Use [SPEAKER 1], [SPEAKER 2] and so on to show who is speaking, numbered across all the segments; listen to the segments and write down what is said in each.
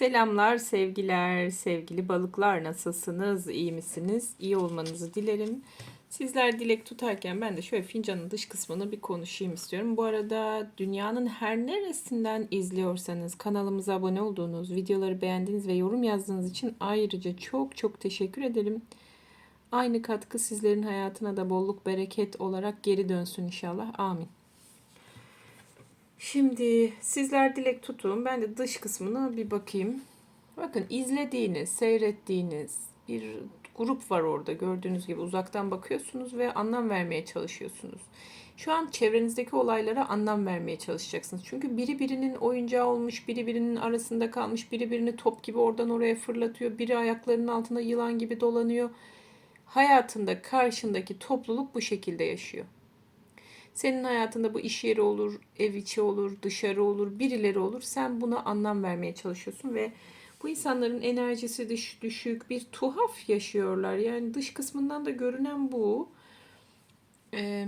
[SPEAKER 1] Selamlar, sevgiler, sevgili balıklar nasılsınız, iyi misiniz? İyi olmanızı dilerim. Sizler dilek tutarken ben de şöyle fincanın dış kısmını bir konuşayım istiyorum. Bu arada dünyanın her neresinden izliyorsanız kanalımıza abone olduğunuz, videoları beğendiğiniz ve yorum yazdığınız için ayrıca çok çok teşekkür ederim. Aynı katkı sizlerin hayatına da bolluk bereket olarak geri dönsün inşallah. Amin. Şimdi sizler dilek tutun. Ben de dış kısmına bir bakayım. Bakın izlediğiniz, seyrettiğiniz bir grup var orada. Gördüğünüz gibi uzaktan bakıyorsunuz ve anlam vermeye çalışıyorsunuz. Şu an çevrenizdeki olaylara anlam vermeye çalışacaksınız. Çünkü biri birinin oyuncağı olmuş, biri birinin arasında kalmış, biri birini top gibi oradan oraya fırlatıyor, biri ayaklarının altında yılan gibi dolanıyor. Hayatında karşındaki topluluk bu şekilde yaşıyor. Senin hayatında bu iş yeri olur, ev içi olur, dışarı olur, birileri olur. Sen buna anlam vermeye çalışıyorsun ve bu insanların enerjisi düş, düşük, bir tuhaf yaşıyorlar. Yani dış kısmından da görünen bu. Ee,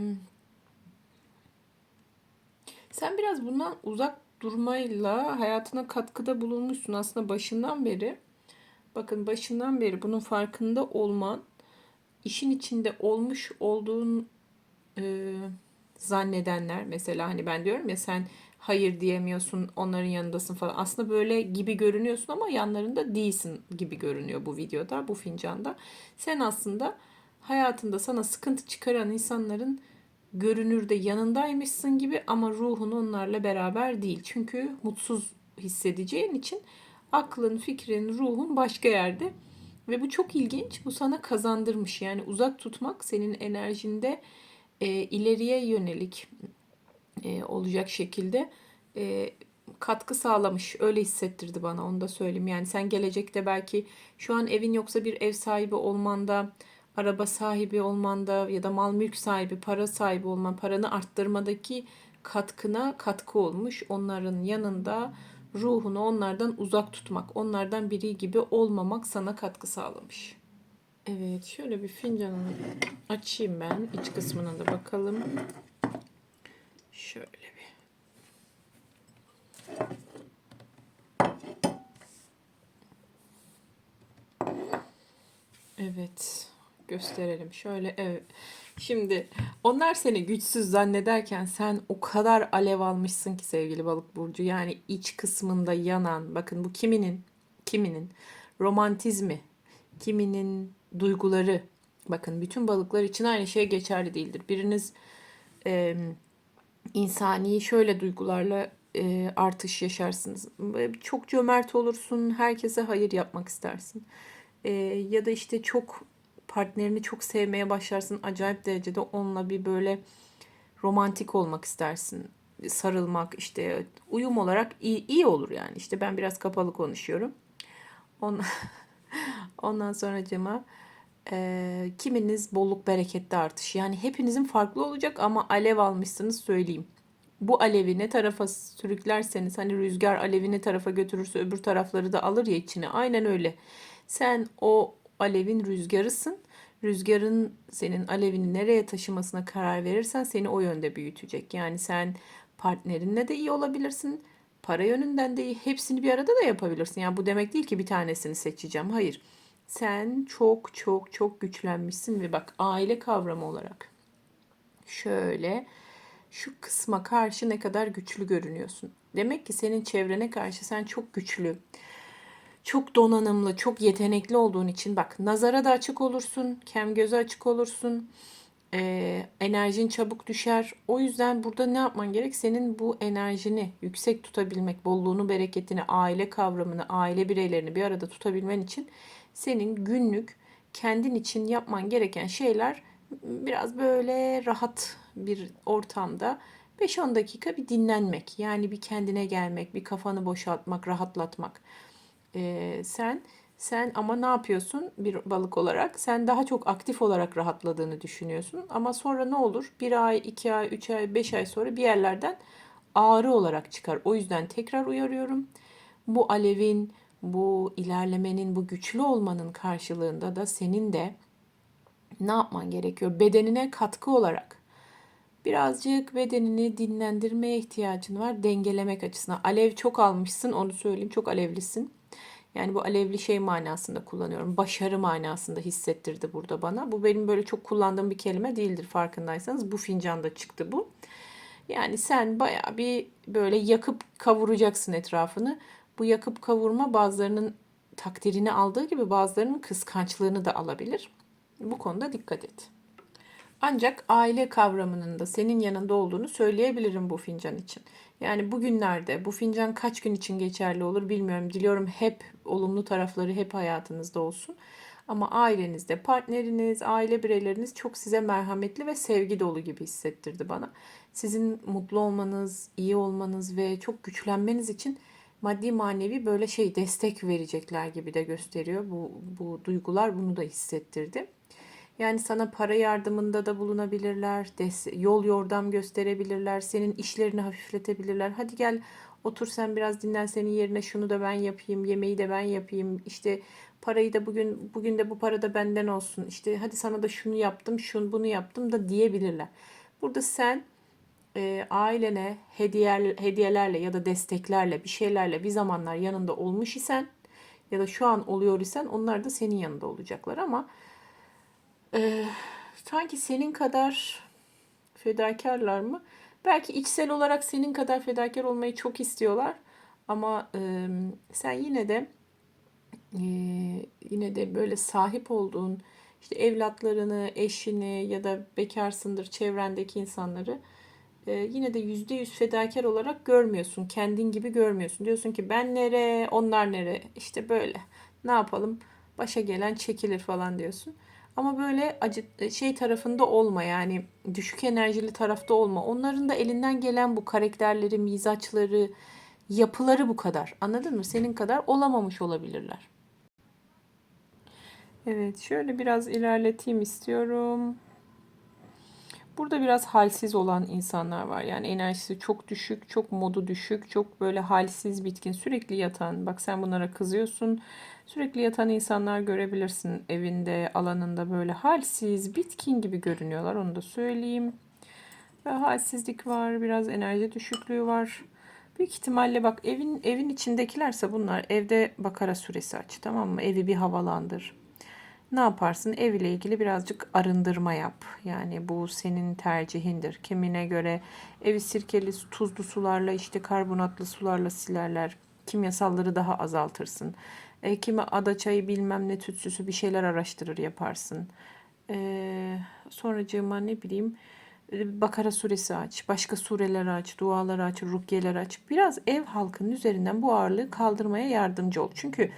[SPEAKER 1] sen biraz bundan uzak durmayla hayatına katkıda bulunmuşsun aslında başından beri. Bakın başından beri bunun farkında olman, işin içinde olmuş olduğun e, zannedenler mesela hani ben diyorum ya sen hayır diyemiyorsun onların yanındasın falan. Aslında böyle gibi görünüyorsun ama yanlarında değilsin gibi görünüyor bu videoda, bu fincanda. Sen aslında hayatında sana sıkıntı çıkaran insanların görünürde yanındaymışsın gibi ama ruhun onlarla beraber değil. Çünkü mutsuz hissedeceğin için aklın, fikrin, ruhun başka yerde. Ve bu çok ilginç. Bu sana kazandırmış. Yani uzak tutmak senin enerjinde e, ileriye yönelik e, olacak şekilde e, katkı sağlamış. Öyle hissettirdi bana onu da söyleyeyim. Yani sen gelecekte belki şu an evin yoksa bir ev sahibi olmanda, araba sahibi olmanda ya da mal mülk sahibi, para sahibi olman, paranı arttırmadaki katkına katkı olmuş. Onların yanında ruhunu onlardan uzak tutmak, onlardan biri gibi olmamak sana katkı sağlamış. Evet, şöyle bir fincanını açayım ben. İç kısmına da bakalım. Şöyle bir. Evet, gösterelim. Şöyle evet. Şimdi onlar seni güçsüz zannederken sen o kadar alev almışsın ki sevgili balık burcu. Yani iç kısmında yanan, bakın bu kiminin? Kiminin romantizmi, kiminin duyguları. Bakın bütün balıklar için aynı şey geçerli değildir. Biriniz e, insani şöyle duygularla e, artış yaşarsınız. Çok cömert olursun, herkese hayır yapmak istersin. E, ya da işte çok partnerini çok sevmeye başlarsın. Acayip derecede onunla bir böyle romantik olmak istersin. Sarılmak işte uyum olarak iyi, iyi olur yani. İşte ben biraz kapalı konuşuyorum. Ondan, ondan sonra cema e, kiminiz bolluk berekette artış. Yani hepinizin farklı olacak ama alev almışsınız söyleyeyim. Bu alevi ne tarafa sürüklerseniz hani rüzgar alevi ne tarafa götürürse öbür tarafları da alır ya içine. Aynen öyle. Sen o alevin rüzgarısın. Rüzgarın senin alevini nereye taşımasına karar verirsen seni o yönde büyütecek. Yani sen partnerinle de iyi olabilirsin. Para yönünden de. Hepsini bir arada da yapabilirsin. Yani bu demek değil ki bir tanesini seçeceğim. Hayır. Sen çok çok çok güçlenmişsin ve bak aile kavramı olarak şöyle şu kısma karşı ne kadar güçlü görünüyorsun. Demek ki senin çevrene karşı sen çok güçlü, çok donanımlı, çok yetenekli olduğun için bak nazara da açık olursun, kem göze açık olursun, e, enerjin çabuk düşer. O yüzden burada ne yapman gerek? Senin bu enerjini yüksek tutabilmek, bolluğunu, bereketini, aile kavramını, aile bireylerini bir arada tutabilmen için senin günlük kendin için yapman gereken şeyler biraz böyle rahat bir ortamda 5-10 dakika bir dinlenmek. Yani bir kendine gelmek, bir kafanı boşaltmak, rahatlatmak. Ee, sen sen ama ne yapıyorsun bir balık olarak? Sen daha çok aktif olarak rahatladığını düşünüyorsun. Ama sonra ne olur? Bir ay, iki ay, üç ay, beş ay sonra bir yerlerden ağrı olarak çıkar. O yüzden tekrar uyarıyorum. Bu alevin, bu ilerlemenin, bu güçlü olmanın karşılığında da senin de ne yapman gerekiyor? Bedenine katkı olarak Birazcık bedenini dinlendirmeye ihtiyacın var dengelemek açısından. Alev çok almışsın onu söyleyeyim çok alevlisin. Yani bu alevli şey manasında kullanıyorum. Başarı manasında hissettirdi burada bana. Bu benim böyle çok kullandığım bir kelime değildir farkındaysanız. Bu fincanda çıktı bu. Yani sen baya bir böyle yakıp kavuracaksın etrafını. Bu yakıp kavurma bazılarının takdirini aldığı gibi bazılarının kıskançlığını da alabilir. Bu konuda dikkat et. Ancak aile kavramının da senin yanında olduğunu söyleyebilirim bu fincan için. Yani bugünlerde bu fincan kaç gün için geçerli olur bilmiyorum. Diliyorum hep olumlu tarafları hep hayatınızda olsun. Ama ailenizde partneriniz, aile bireyleriniz çok size merhametli ve sevgi dolu gibi hissettirdi bana. Sizin mutlu olmanız, iyi olmanız ve çok güçlenmeniz için maddi manevi böyle şey destek verecekler gibi de gösteriyor. Bu, bu duygular bunu da hissettirdi. Yani sana para yardımında da bulunabilirler, yol yordam gösterebilirler, senin işlerini hafifletebilirler. Hadi gel otur sen biraz dinlen senin yerine şunu da ben yapayım, yemeği de ben yapayım. İşte parayı da bugün bugün de bu para da benden olsun. İşte hadi sana da şunu yaptım, şunu bunu yaptım da diyebilirler. Burada sen e, ailene hediye, hediyelerle ya da desteklerle bir şeylerle bir zamanlar yanında olmuş isen ya da şu an oluyor isen onlar da senin yanında olacaklar ama e, sanki senin kadar fedakarlar mı? Belki içsel olarak senin kadar fedakar olmayı çok istiyorlar ama e, sen yine de e, yine de böyle sahip olduğun işte evlatlarını, eşini ya da bekarsındır çevrendeki insanları e, yine de yüzde yüz fedakar olarak görmüyorsun. Kendin gibi görmüyorsun. Diyorsun ki ben nere, onlar nere. İşte böyle. Ne yapalım? Başa gelen çekilir falan diyorsun. Ama böyle acı şey tarafında olma yani düşük enerjili tarafta olma. Onların da elinden gelen bu karakterleri, mizaçları, yapıları bu kadar. Anladın mı? Senin kadar olamamış olabilirler. Evet, şöyle biraz ilerleteyim istiyorum. Burada biraz halsiz olan insanlar var. Yani enerjisi çok düşük, çok modu düşük, çok böyle halsiz, bitkin, sürekli yatan. Bak sen bunlara kızıyorsun. Sürekli yatan insanlar görebilirsin evinde, alanında böyle halsiz, bitkin gibi görünüyorlar. Onu da söyleyeyim. Ve halsizlik var, biraz enerji düşüklüğü var. Büyük ihtimalle bak evin evin içindekilerse bunlar evde bakara süresi aç tamam mı? Evi bir havalandır ne yaparsın? Ev ile ilgili birazcık arındırma yap. Yani bu senin tercihindir. Kimine göre evi sirkeli, tuzlu sularla işte karbonatlı sularla silerler. Kimyasalları daha azaltırsın. E, kimi ada çayı bilmem ne tütsüsü bir şeyler araştırır yaparsın. E, sonracığıma ne bileyim e, Bakara suresi aç, başka sureler aç, dualar aç, rukiyeler aç. Biraz ev halkının üzerinden bu ağırlığı kaldırmaya yardımcı ol. Çünkü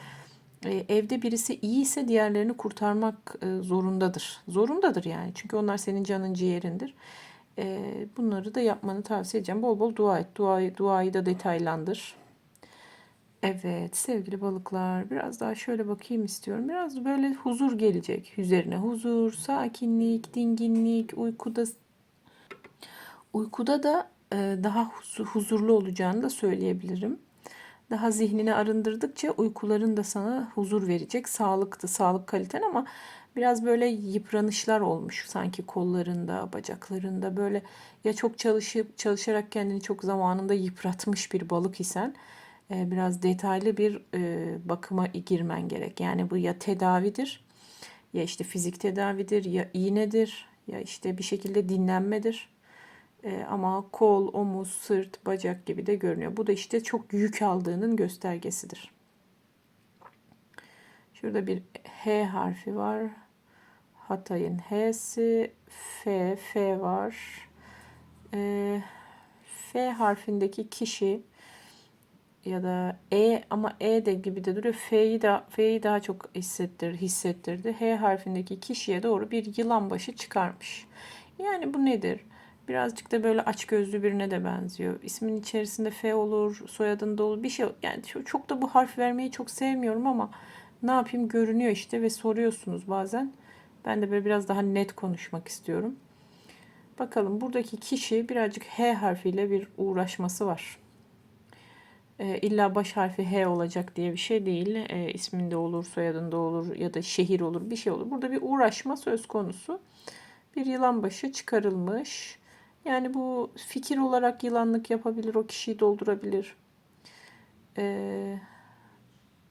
[SPEAKER 1] evde birisi iyiyse diğerlerini kurtarmak e, zorundadır. Zorundadır yani. Çünkü onlar senin canın ciğerindir. E, bunları da yapmanı tavsiye edeceğim. Bol bol dua et. Duayı, duayı da detaylandır. Evet sevgili balıklar biraz daha şöyle bakayım istiyorum. Biraz böyle huzur gelecek üzerine. Huzur, sakinlik, dinginlik, uykuda uykuda da daha huzurlu olacağını da söyleyebilirim. Daha zihnini arındırdıkça uykuların da sana huzur verecek. Sağlıktı, sağlık kaliten ama biraz böyle yıpranışlar olmuş sanki kollarında, bacaklarında böyle ya çok çalışıp çalışarak kendini çok zamanında yıpratmış bir balık isen e, biraz detaylı bir e, bakıma girmen gerek. Yani bu ya tedavidir ya işte fizik tedavidir ya iğnedir ya işte bir şekilde dinlenmedir e, ama kol, omuz, sırt, bacak gibi de görünüyor. Bu da işte çok yük aldığının göstergesidir. Şurada bir H harfi var. Hatay'ın H'si. F, F var. E, F harfindeki kişi ya da E ama E de gibi de duruyor. F'yi de F'yi daha çok hissettir, hissettirdi. H harfindeki kişiye doğru bir yılan başı çıkarmış. Yani bu nedir? Birazcık da böyle aç gözlü birine de benziyor. İsmin içerisinde F olur, soyadında olur bir şey. Yani çok da bu harf vermeyi çok sevmiyorum ama ne yapayım görünüyor işte ve soruyorsunuz bazen. Ben de böyle biraz daha net konuşmak istiyorum. Bakalım buradaki kişi birazcık H harfiyle bir uğraşması var. E, illa baş harfi H olacak diye bir şey değil. E, isminde olur, soyadında olur ya da şehir olur, bir şey olur. Burada bir uğraşma söz konusu. Bir yılan başı çıkarılmış Yani bu fikir olarak yılanlık yapabilir, o kişiyi doldurabilir. Ee,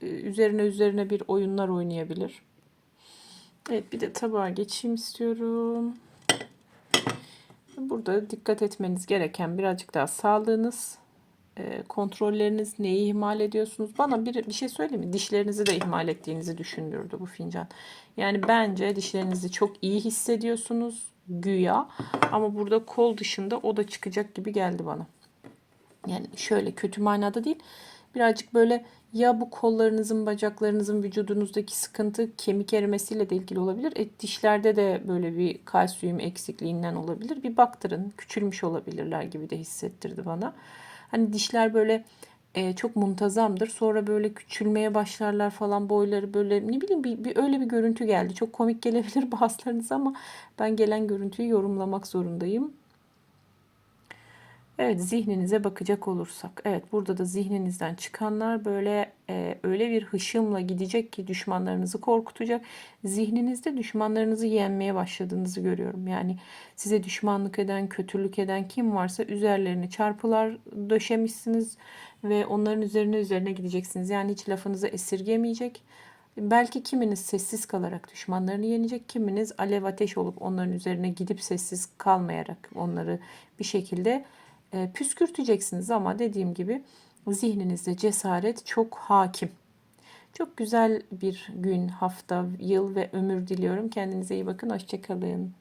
[SPEAKER 1] üzerine üzerine bir oyunlar oynayabilir. Evet bir de tabağa geçeyim istiyorum. Burada dikkat etmeniz gereken birazcık daha sağlığınız, e, kontrolleriniz, neyi ihmal ediyorsunuz? Bana bir, bir şey söyleyeyim mi? Dişlerinizi de ihmal ettiğinizi düşündürdü bu fincan. Yani bence dişlerinizi çok iyi hissediyorsunuz güya ama burada kol dışında o da çıkacak gibi geldi bana. Yani şöyle kötü manada değil. Birazcık böyle ya bu kollarınızın, bacaklarınızın, vücudunuzdaki sıkıntı kemik erimesiyle de ilgili olabilir. Et dişlerde de böyle bir kalsiyum eksikliğinden olabilir. Bir baktırın, küçülmüş olabilirler gibi de hissettirdi bana. Hani dişler böyle e, çok muntazamdır. Sonra böyle küçülmeye başlarlar falan boyları böyle ne bileyim bir, bir öyle bir görüntü geldi. Çok komik gelebilir bazılarınıza ama ben gelen görüntüyü yorumlamak zorundayım. Evet zihninize bakacak olursak. Evet burada da zihninizden çıkanlar böyle e, öyle bir hışımla gidecek ki düşmanlarınızı korkutacak. Zihninizde düşmanlarınızı yenmeye başladığınızı görüyorum. Yani size düşmanlık eden, kötülük eden kim varsa üzerlerini çarpılar döşemişsiniz ve onların üzerine üzerine gideceksiniz. Yani hiç lafınızı esirgemeyecek. Belki kiminiz sessiz kalarak düşmanlarını yenecek, kiminiz alev ateş olup onların üzerine gidip sessiz kalmayarak onları bir şekilde e, püskürteceksiniz ama dediğim gibi zihninizde cesaret çok hakim. Çok güzel bir gün, hafta, yıl ve ömür diliyorum. Kendinize iyi bakın. Hoşçakalın.